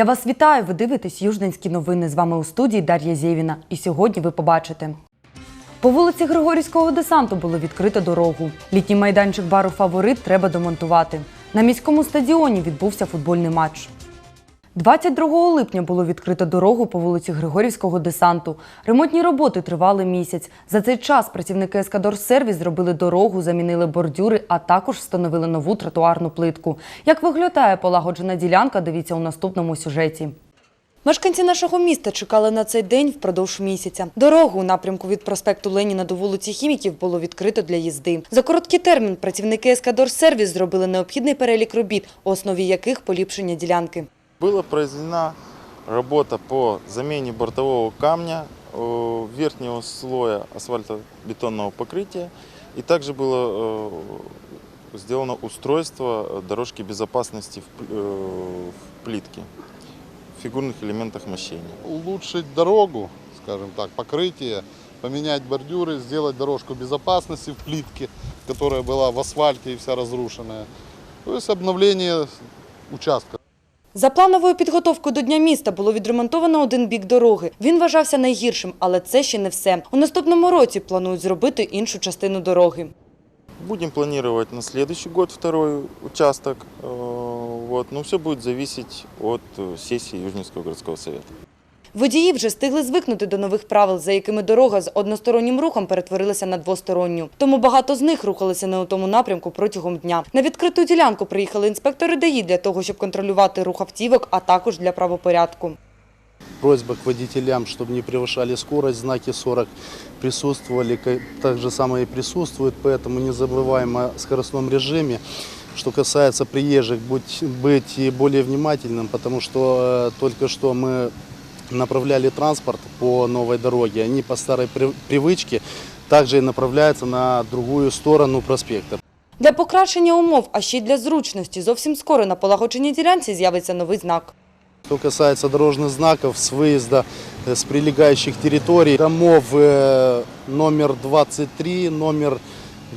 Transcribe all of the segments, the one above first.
Я вас вітаю. Ви дивитесь Южненські новини. З вами у студії Дар'я Зєвіна. І сьогодні ви побачите. По вулиці Григорівського десанту було відкрито дорогу. Літній майданчик бару Фаворит треба демонтувати. На міському стадіоні відбувся футбольний матч. 22 липня було відкрито дорогу по вулиці Григорівського десанту. Ремонтні роботи тривали місяць. За цей час працівники Ескадор-сервіс зробили дорогу, замінили бордюри, а також встановили нову тротуарну плитку. Як виглядає полагоджена ділянка, дивіться у наступному сюжеті. Мешканці нашого міста чекали на цей день впродовж місяця. Дорогу у напрямку від проспекту Леніна до вулиці Хіміків було відкрито для їзди. За короткий термін працівники Ескадор-сервіс зробили необхідний перелік робіт, у основі яких поліпшення ділянки. Была произведена работа по замене бортового камня, э, верхнего слоя асфальтобетонного покрытия. И также было э, сделано устройство дорожки безопасности в э, плитке, в фигурных элементах мощения. улучшить дорогу, скажем так, покрытие, поменять бордюры, сделать дорожку безопасности в плитке, которая была в асфальте и вся разрушенная. То есть обновление участка. За плановою підготовкою до Дня міста було відремонтовано один бік дороги. Він вважався найгіршим, але це ще не все. У наступному році планують зробити іншу частину дороги. Будемо планувати на наступний год другий участок. э, Вот. Но все будет зависеть от сесії сессии Южнинского городского совета. Водії вже встигли звикнути до нових правил, за якими дорога з одностороннім рухом перетворилася на двосторонню. Тому багато з них рухалися не у тому напрямку протягом дня. На відкриту ділянку приїхали інспектори ДАІ для того, щоб контролювати рух автівок, а також для правопорядку. Просьба к водителям, чтобы не превышали скорость, знаки 40 присутствовали, ка- так же самое и присутствуют, поэтому не забываем о скоростном режиме. Что касается приезжих, будь, быть и более внимательным, потому что э, только что мы направляли транспорт по новой дороге, они по старой при- привычке также и направляются на другую сторону проспекта. Для покращення умов, а ще й для зручності, зовсім скоро на полагодженій ділянці з'явиться новий знак. Что касается дорожных знаков с выезда э, с прилегающих территорий, домов э, номер 23, номер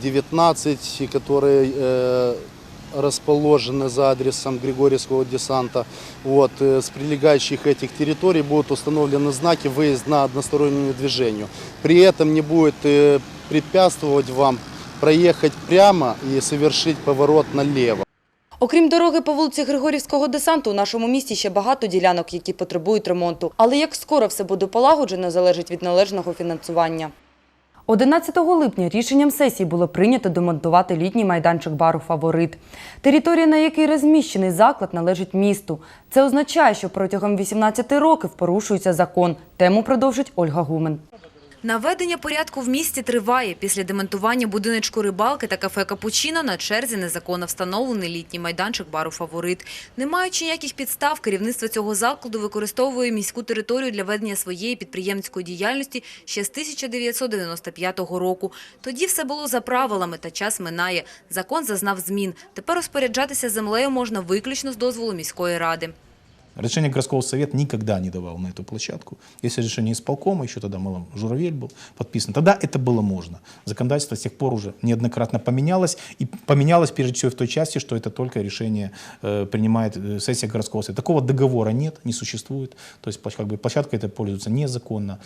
19, которые э, расположены за адресом Григорьевского десанта, вот, э, с прилегающих этих территорий будут установлены знаки «Выезд на одностороннему движению». При этом не будет э, препятствовать вам проехать прямо и совершить поворот налево. Окрім дороги по вулиці Григорівського десанту, у нашому місті ще багато ділянок, які потребують ремонту. Але як скоро все буде полагоджено, залежить від належного фінансування. 11 липня рішенням сесії було прийнято демонтувати літній майданчик бару Фаворит. Територія, на якій розміщений заклад, належить місту. Це означає, що протягом 18 років порушується закон. Тему продовжить Ольга Гумен. Наведення порядку в місті триває. Після демонтування будиночку рибалки та кафе Капучино на черзі незаконно встановлений літній майданчик бару «Фаворит». Не маючи ніяких підстав, керівництво цього закладу використовує міську територію для ведення своєї підприємницької діяльності ще з 1995 року. Тоді все було за правилами, та час минає. Закон зазнав змін. Тепер розпоряджатися землею можна виключно з дозволу міської ради. Решение городского совета никогда не давал на эту площадку. Если решение исполкома, еще тогда Малом Журавель был подписан, тогда это было можно. Законодательство с тех пор уже неоднократно поменялось. И поменялось прежде всего в той части, что это только решение э, принимает э, сессия городского совета. Такого договора нет, не существует. То есть площ- как бы, площадка эта пользуется незаконно.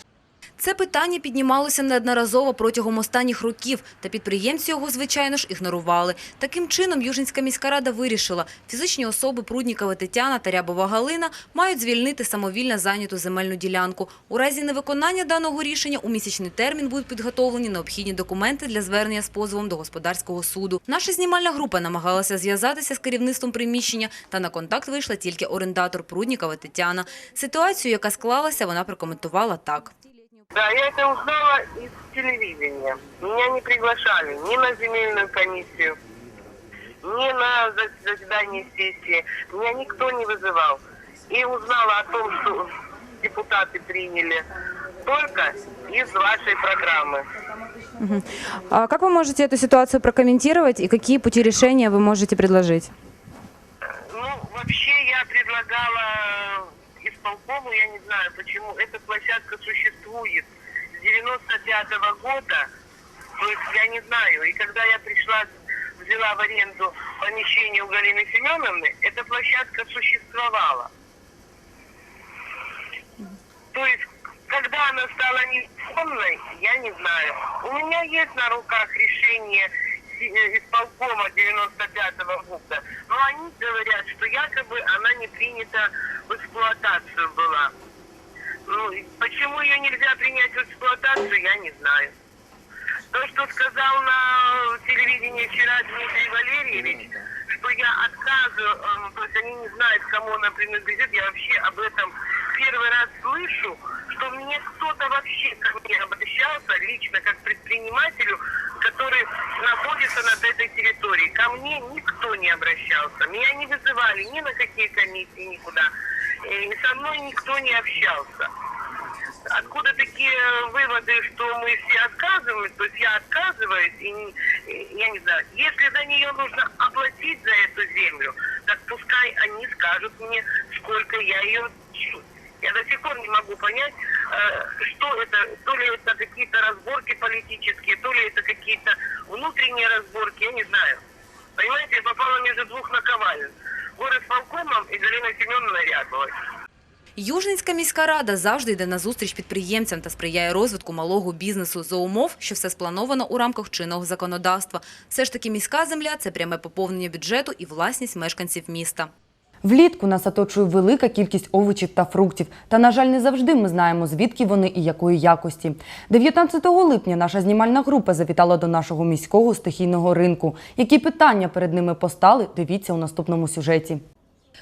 Це питання піднімалося неодноразово протягом останніх років, та підприємці його, звичайно ж, ігнорували. Таким чином, Южинська міська рада вирішила, фізичні особи Пруднікова Тетяна та Рябова Галина мають звільнити самовільно зайняту земельну ділянку. У разі невиконання даного рішення у місячний термін будуть підготовлені необхідні документи для звернення з позовом до господарського суду. Наша знімальна група намагалася зв'язатися з керівництвом приміщення, та на контакт вийшла тільки орендатор Пруднікова Тетяна. Ситуацію, яка склалася, вона прокоментувала так. Да, я это узнала из телевидения. Меня не приглашали ни на земельную комиссию, ни на за- заседание сессии. Меня никто не вызывал. И узнала о том, что депутаты приняли только из вашей программы. А как вы можете эту ситуацию прокомментировать и какие пути решения вы можете предложить? Ну, вообще я предлагала исполкому, я не знаю почему, эта площадка существует с 95 года, то есть я не знаю. И когда я пришла, взяла в аренду помещение у Галины Семеновны, эта площадка существовала. То есть, когда она стала незаконной, я не знаю. У меня есть на руках решение исполкома 95-го года, но они говорят, что якобы она не принята в эксплуатацию была. Ну, почему ее нельзя принять в эксплуатацию, я не знаю. То, что сказал на телевидении вчера Дмитрий Валерьевич, что я отказываю, эм, то есть они не знают, кому она принадлежит, я вообще об этом первый раз слышу, что мне кто-то вообще ко мне обращался лично как предпринимателю, который находится над этой территорией. Ко мне никто не обращался. Меня не вызывали ни на какие комиссии, никуда. И со мной никто не общался. Откуда такие выводы, что мы все отказываем, то есть я отказываюсь, и, и я не знаю, если за нее нужно оплатить за эту землю, так пускай они скажут мне, сколько я ее отчу. Я до сих пор не могу понять, что это, то ли это какие-то разборки политические, то ли это какие-то внутренние разборки, я не знаю. Понимаете, я попала между двух наковален. Город полкомом и Галиной Семеновной Рябовой. Южненська міська рада завжди йде на зустріч підприємцям та сприяє розвитку малого бізнесу за умов, що все сплановано у рамках чинного законодавства. Все ж таки міська земля – це пряме поповнення бюджету і власність мешканців міста. Влітку нас оточує велика кількість овочів та фруктів. Та, на жаль, не завжди ми знаємо, звідки вони і якої якості. 19 липня наша знімальна група завітала до нашого міського стихійного ринку. Які питання перед ними постали, дивіться у наступному сюжеті.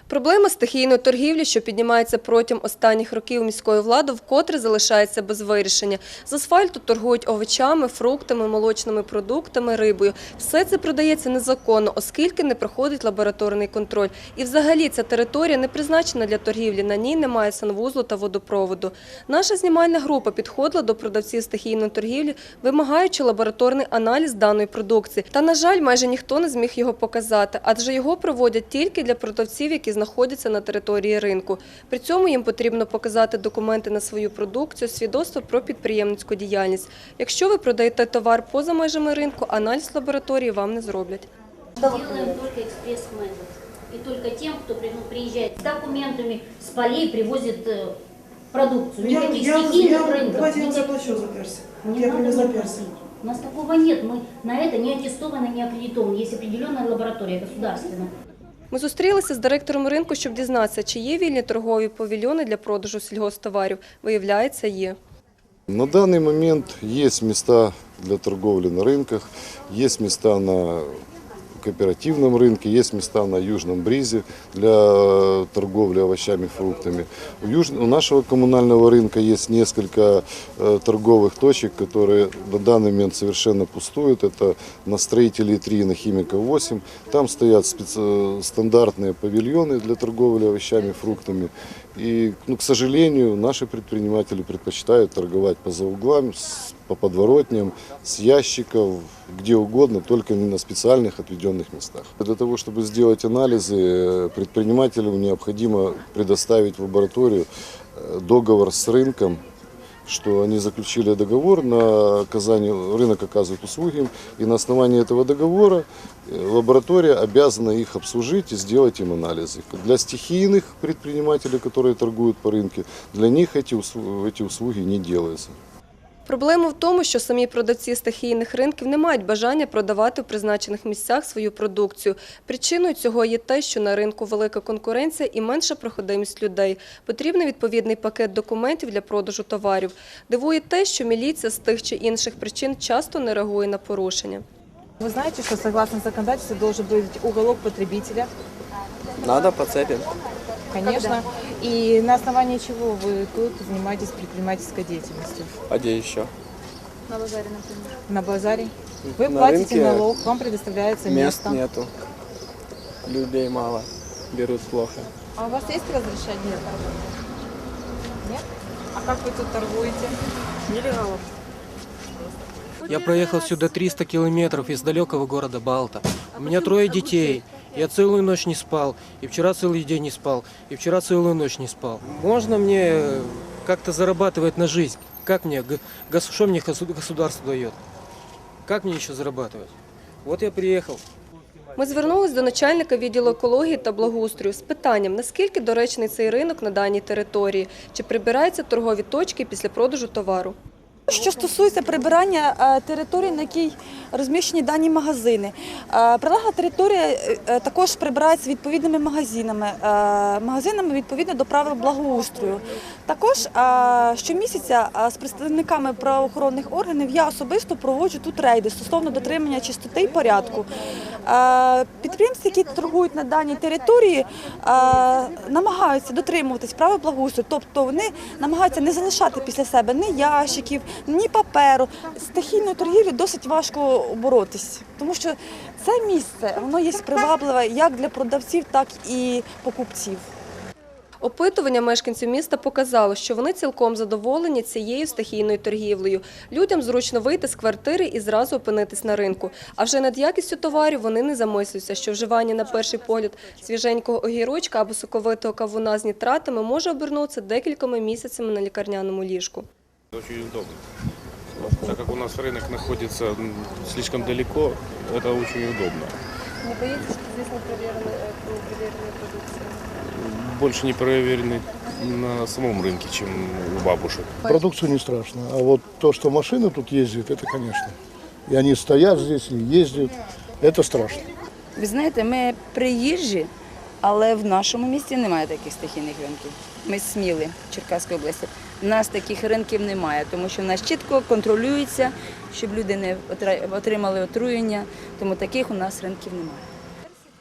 Проблема стихійної торгівлі, що піднімається протягом останніх років міської влади, вкотре залишається без вирішення. З асфальту торгують овочами, фруктами, молочними продуктами, рибою. Все це продається незаконно, оскільки не проходить лабораторний контроль. І взагалі ця територія не призначена для торгівлі, на ній немає санвузлу та водопроводу. Наша знімальна група підходила до продавців стихійної торгівлі, вимагаючи лабораторний аналіз даної продукції. Та, на жаль, майже ніхто не зміг його показати, адже його проводять тільки для продавців, які знаходяться на території ринку. При цьому їм потрібно показати документи на свою продукцію, свідоцтво про підприємницьку діяльність. Якщо ви продаєте товар поза межами ринку, аналіз лабораторії вам не зроблять. Делаем только экспресс-менеджер. И только тем, кто при- ну, приезжает с документами, с полей привозит э, продукцию. Я, Никаких я, стихийных я, рынков. давайте я вам никаких- заплачу за персик. Не я надо привезла мне персик. платить. У нас такого нет. Мы на это не аттестованы, не аккредитованы. Есть определенная лаборатория государственная. Ми зустрілися з директором ринку, щоб дізнатися, чи є вільні торгові павільйони для продажу сільгосптоварів. Виявляється, є. На даний момент є місця для торговлі на ринках, є місця на кооперативном рынке, есть места на Южном Бризе для торговли овощами и фруктами. У, юж- у нашего коммунального рынка есть несколько э, торговых точек, которые на данный момент совершенно пустуют. Это на строителей 3 и на химика 8. Там стоят специ- стандартные павильоны для торговли овощами и фруктами. И, ну, к сожалению, наши предприниматели предпочитают торговать по зауглам, с- по подворотням, с ящиков, где угодно, только не на специальных отведенных местах. Для того, чтобы сделать анализы, э, предпринимателю необходимо предоставить в лабораторию э, договор с рынком, что они заключили договор на оказание, рынок оказывает услуги, им, и на основании этого договора э, лаборатория обязана их обслужить и сделать им анализы. Для стихийных предпринимателей, которые торгуют по рынке, для них эти услуги, эти услуги не делаются. Проблема в тому, що самі продавці стихійних ринків не мають бажання продавати в призначених місцях свою продукцію. Причиною цього є те, що на ринку велика конкуренція і менша проходимість людей. Потрібний відповідний пакет документів для продажу товарів. Дивує те, що міліція з тих чи інших причин часто не реагує на порушення. Вы знаете, что согласно законодательству должен быть уголок потребителя, Надо поцепим. Конечно. И на основании чего вы тут занимаетесь предпринимательской деятельностью? А где еще? На базаре? Вы На платите рынке налог, вам предоставляется Мест место. нету. Людей мало. Берут плохо. А у вас есть разрешение торговли? Нет? А как вы тут торгуете? Нелегалов. Я проехал сюда 300 километров из далекого города Балта. У меня трое детей. Я целую ночь не спал. И вчера целый день не спал. И вчера целую ночь не спал. Можно мне э, как-то зарабатывать на жизнь? Как мне? г- гос- Что мне госу- государство дает? Как мне еще зарабатывать? Вот я приехал. Ми звернулись до начальника відділу екології та благоустрою з питанням, наскільки доречний цей ринок на даній території, чи прибираються торгові точки після продажу товару. Що стосується прибирання е, території, на якій розміщені дані магазини, Е, прилегла територія е, також прибирається відповідними магазинами, магазинами відповідно до правил благоустрою. Також щомісяця з представниками правоохоронних органів я особисто проводжу тут рейди стосовно дотримання чистоти і порядку. Підприємці, які торгують на даній території, намагаються дотримуватись правил благоустрою, тобто вони намагаються не залишати після себе ні ящиків, ні паперу. Стихійною торгівлею досить важко боротись, тому що це місце воно є привабливе як для продавців, так і покупців. Опитування мешканців міста показало, що вони цілком задоволені цією стихійною торгівлею. Людям зручно вийти з квартири і зразу опинитись на ринку. А вже над якістю товарів вони не замислюються, що вживання на перший погляд свіженького огірочка або соковитого кавуна з нітратами може обернутися декількома місяцями на лікарняному ліжку. Очень удобно. Так как у нас рынок находится м, слишком далеко, это очень удобно. Не боїтеся, що здесь неперевіреної продукції? Больше не проверены на самом рынке, чем у бабушек. Продукцию не страшно, а вот то, что машины тут ездят, это, конечно. И они стоят здесь и ездят, это страшно. Ви знаєте, ми приїжджі, але в нашому місті немає таких стихійних ринків. Ми сміли Сміли, Черкаської області. У нас таких ринків немає, тому що в нас чітко контролюється, щоб люди не отримали отруєння, тому таких у нас ринків немає.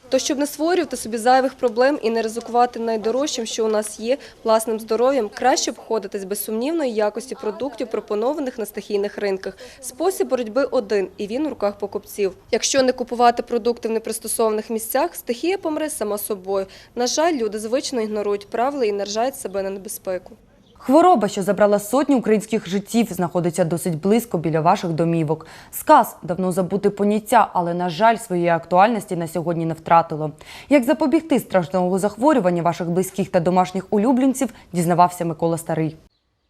То, щоб не створювати собі зайвих проблем і не ризикувати найдорожчим, що у нас є, власним здоров'ям, краще обходитись без сумнівної якості продуктів, пропонованих на стихійних ринках. Спосіб боротьби один, і він у руках покупців. Якщо не купувати продукти в непристосованих місцях, стихія помре сама собою. На жаль, люди звично ігнорують правила і наражають себе на небезпеку. Хвороба, що забрала сотні українських життів, знаходиться досить близько біля ваших домівок. Сказ давно забути поняття, але на жаль, своєї актуальності на сьогодні не втратило. Як запобігти страшного захворювання ваших близьких та домашніх улюбленців, дізнавався Микола Старий.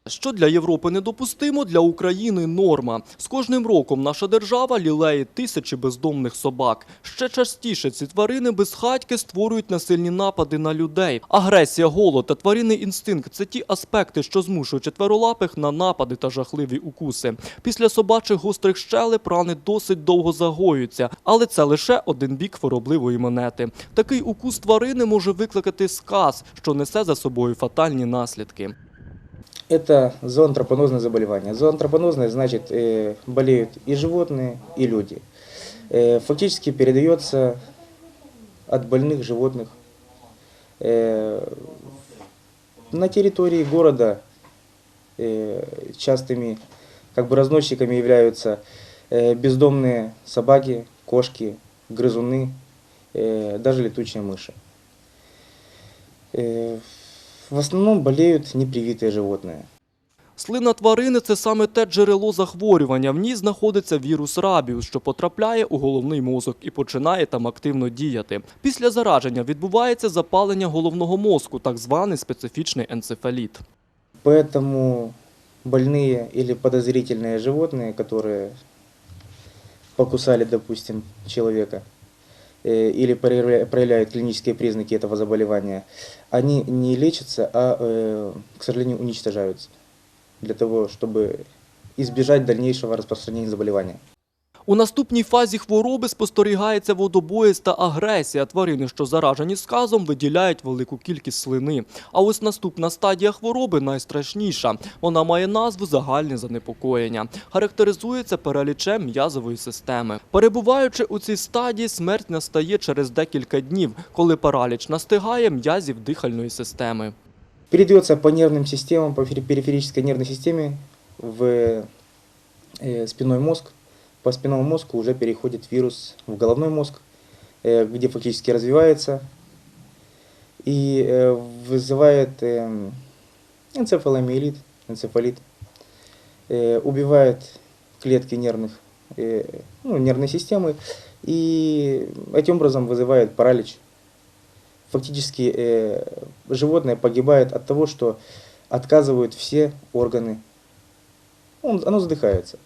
Що для Європи недопустимо, для України норма. З кожним роком наша держава лілеє тисячі бездомних собак. Ще частіше ці тварини безхатьки створюють насильні напади на людей. Агресія, голод та тваринний інстинкт це ті аспекти, що змушують четверолапих на напади та жахливі укуси. Після собачих гострих щелеп рани досить довго загоюються, але це лише один бік хворобливої монети. Такий укус тварини може викликати сказ, що несе за собою фатальні наслідки. Это зоонтропонозное заболевание. Зоонтропонозное значит э, болеют и животные, и люди. Э, фактически передается от больных животных. Э, на территории города э, частыми как бы разносчиками являются э, бездомные собаки, кошки, грызуны, э, даже летучие мыши. Э, в основном болеют непривитые животные. Слина тварини це саме те джерело захворювання. В ній знаходиться вірус рабіус, що потрапляє у головний мозок і починає там активно діяти. Після зараження відбувається запалення головного мозку, так званий специфічний енцефаліт. Поэтому больные или подозрительные животные, которые покусали, допустим, человека, э, или проявля- проявляют клинические признаки этого заболевания, они не лечатся, а, э, к сожалению, уничтожаются для того, чтобы избежать дальнейшего распространения заболевания. У наступній фазі хвороби спостерігається водобоїзд та агресія. Тварини, що заражені сказом, виділяють велику кількість слини. А ось наступна стадія хвороби найстрашніша. Вона має назву загальне занепокоєння. Характеризується паралічем м'язової системи. Перебуваючи у цій стадії, смерть настає через декілька днів, коли параліч настигає м'язів дихальної системи. Передается по нервным системам, по пери- периферической нервной системе в э, спинной мозг. По спинному мозгу уже переходит вирус в головной мозг, э, где фактически развивается и э, вызывает эм, энцефаломиелит, энцефалит, э, убивает клетки нервных, э, ну, нервной системы и этим образом вызывает паралич фактически э, животное погибает от того, что отказывают все органы. Он, оно задыхается.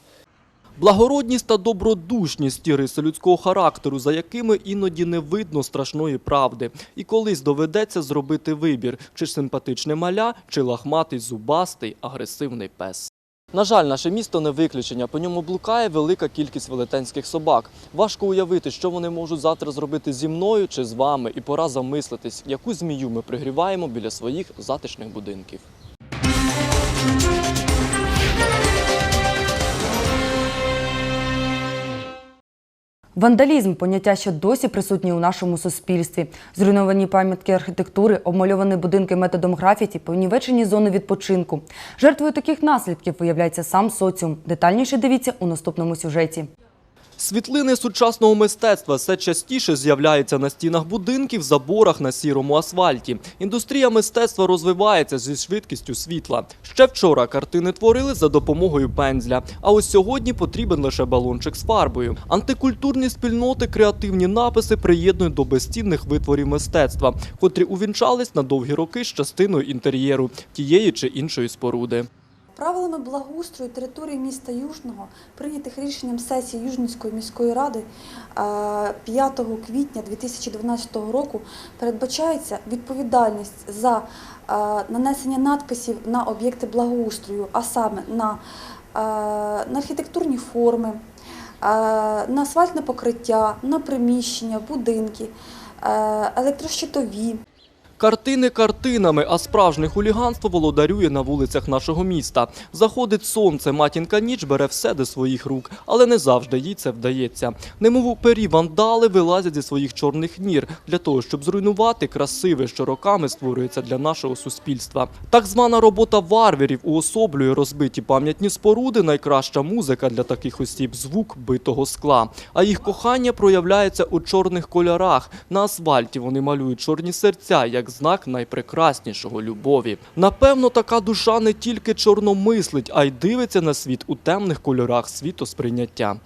Благородність та добродушність – ті риси людського характеру, за якими іноді не видно страшної правди. І колись доведеться зробити вибір – чи симпатичне маля, чи лахматий, зубастий, агресивний пес. На жаль, наше місто не виключення. По ньому блукає велика кількість велетенських собак. Важко уявити, що вони можуть завтра зробити зі мною чи з вами, і пора замислитись, яку змію ми пригріваємо біля своїх затишних будинків. Вандалізм поняття, що досі присутні у нашому суспільстві. Зруйновані пам'ятки архітектури, обмальовані будинки методом графіті, понівечені зони відпочинку. Жертвою таких наслідків виявляється сам соціум. Детальніше дивіться у наступному сюжеті. Світлини сучасного мистецтва все частіше з'являються на стінах будинків, заборах на сірому асфальті. Індустрія мистецтва розвивається зі швидкістю світла. Ще вчора картини творили за допомогою пензля, а ось сьогодні потрібен лише балончик з фарбою. Антикультурні спільноти креативні написи приєднують до безцінних витворів мистецтва, котрі увінчались на довгі роки з частиною інтер'єру тієї чи іншої споруди. Правилами благоустрою території міста Южного, прийнятих рішенням сесії Южницької міської ради е, 5 квітня 2012 року, передбачається відповідальність за нанесення надписів на об'єкти благоустрою, а саме на, на архітектурні форми, на асфальтне покриття, на приміщення, будинки, електрощитові. Картини картинами, а справжнє хуліганство володарює на вулицях нашого міста. Заходить сонце, матінка ніч бере все до своїх рук, але не завжди їй це вдається. Немов у пері вандали вилазять зі своїх чорних нір для того, щоб зруйнувати красиве, що роками створюється для нашого суспільства. Так звана робота варварів уособлює розбиті пам'ятні споруди, найкраща музика для таких осіб звук битого скла. А їх кохання проявляється у чорних кольорах. На асфальті вони малюють чорні серця як знак найпрекраснішого любові. Напевно, така душа не тільки чорномислить, а й дивиться на світ у темних кольорах світосприйняття.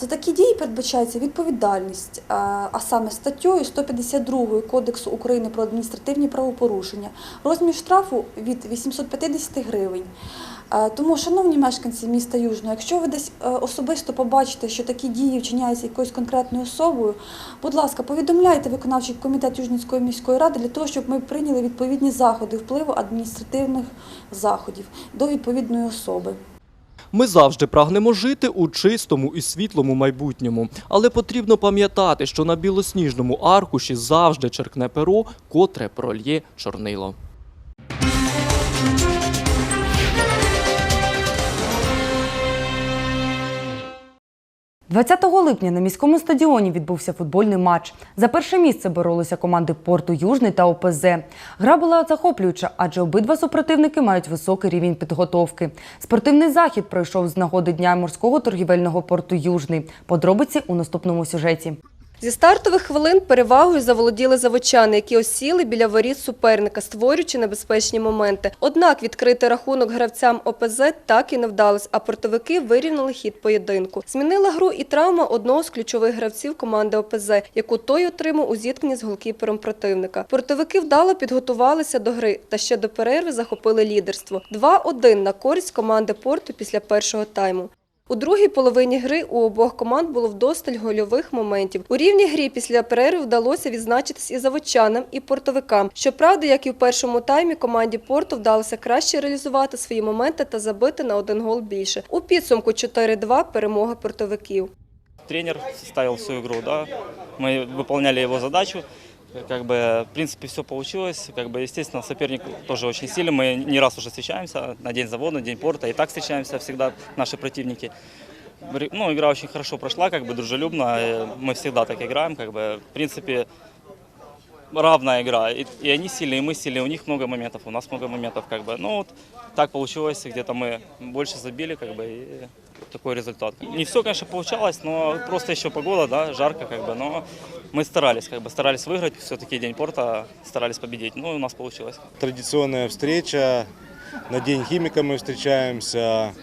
За такі дії передбачається відповідальність, е, а саме статтєю 152 Кодексу України про адміністративні правопорушення, розмір штрафу від 850 гривень. Е, Тому, шановні мешканці міста Южного, якщо ви десь е, особисто побачите, що такі дії вчиняються якоюсь конкретною особою, будь ласка, повідомляйте виконавчий комітет Южницької міської ради для того, щоб ми прийняли відповідні заходи впливу адміністративних заходів до відповідної особи. Ми завжди прагнемо жити у чистому і світлому майбутньому, але потрібно пам'ятати, що на білосніжному аркуші завжди черкне перо, котре прольє чорнило. 20 липня на міському стадіоні відбувся футбольний матч. За перше місце боролися команди Порту Южний та ОПЗ. Гра була захоплююча, адже обидва супротивники мають високий рівень підготовки. Спортивний захід пройшов з нагоди Дня морського торгівельного порту Южний. Подробиці у наступному сюжеті. Зі стартових хвилин перевагою заволоділи заводчани, які осіли біля воріт суперника, створюючи небезпечні моменти. Однак відкрити рахунок гравцям ОПЗ так і не вдалось, а портовики вирівняли хід поєдинку. Змінила гру і травма одного з ключових гравців команди ОПЗ, яку той отримав у зіткненні з голкіпером противника. Портовики вдало підготувалися до гри та ще до перерви захопили лідерство. 2-1 на користь команди Порту після першого тайму. У другій половині гри у обох команд було вдосталь гольових моментів. У рівній грі після перерви вдалося відзначитись і заводчанам, і портовикам. Щоправда, як і в першому таймі, команді Порту вдалося краще реалізувати свої моменти та забити на один гол більше. У підсумку 4-2 перемога портовиків. Тренер ставил всю игру, да, мы выполняли его задачу, как бы, в принципе, все получилось, как бы, естественно, соперник тоже очень сильный, мы не раз уже встречаемся, на День завода, День порта, и так встречаемся всегда, наши противники. Ре- Ну, игра очень хорошо прошла, как бы, дружелюбно, э, мы всегда так играем, как бы, в принципе, равная игра, и, и они сильные, и мы сильные, у них много моментов, у нас много моментов, как бы, ну, вот, так получилось, где-то мы больше забили, как бы, и такой результат. Не все, конечно, получалось, но просто еще погода, да, жарко, как бы, но мы старались, как бы, старались выиграть, все-таки День порта, старались победить, ну, у нас получилось. Традиционная встреча. На День химика мы встречаемся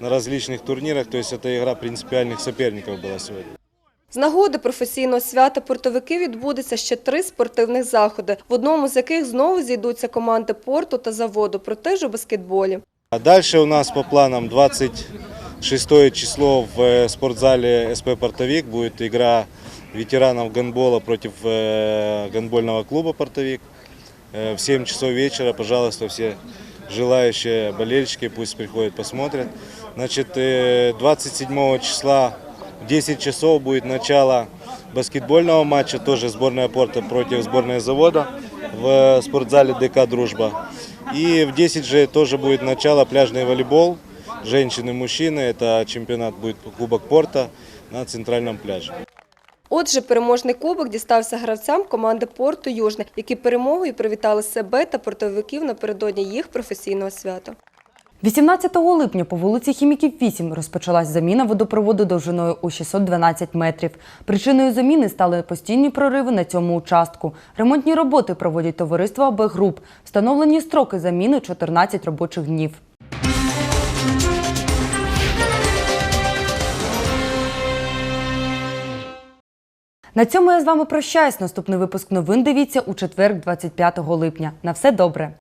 на различных турнирах. То есть это игра принципиальных соперников была сегодня. З нагоди професійного свята портовики відбудеться ще три спортивних заходи, в одному з яких знову зійдуться команди порту та заводу, проте ж у баскетболі. А дальше у нас по планам шестое число в э, спортзале СП «Портовик» будет игра ветеранов гандбола против э, гандбольного клуба «Портовик». Э, В 7 часов вечера, пожалуйста, все желающие болельщики пусть приходят, посмотрят. Значит, э, 27 числа в 10 часов будет начало баскетбольного матча, тоже сборная Порта против сборной Завода в спортзале ДК «Дружба». И в 10 же тоже будет начало пляжный волейбол, женщины и мужчины. Это чемпионат будет Кубок Порта на центральном пляже. Отже, переможний кубок дістався гравцям команди «Порту Южне», які перемогою привітали себе та портовиків напередодні їх професійного свята. 18 липня по вулиці Хіміків 8 розпочалась заміна водопроводу довжиною у 612 метрів. Причиною заміни стали постійні прориви на цьому участку. Ремонтні роботи проводять товариство АБ Груп. Встановлені строки заміни 14 робочих днів. На цьому я з вами прощаюсь. Наступний випуск новин дивіться у четвер, 25 липня. На все добре.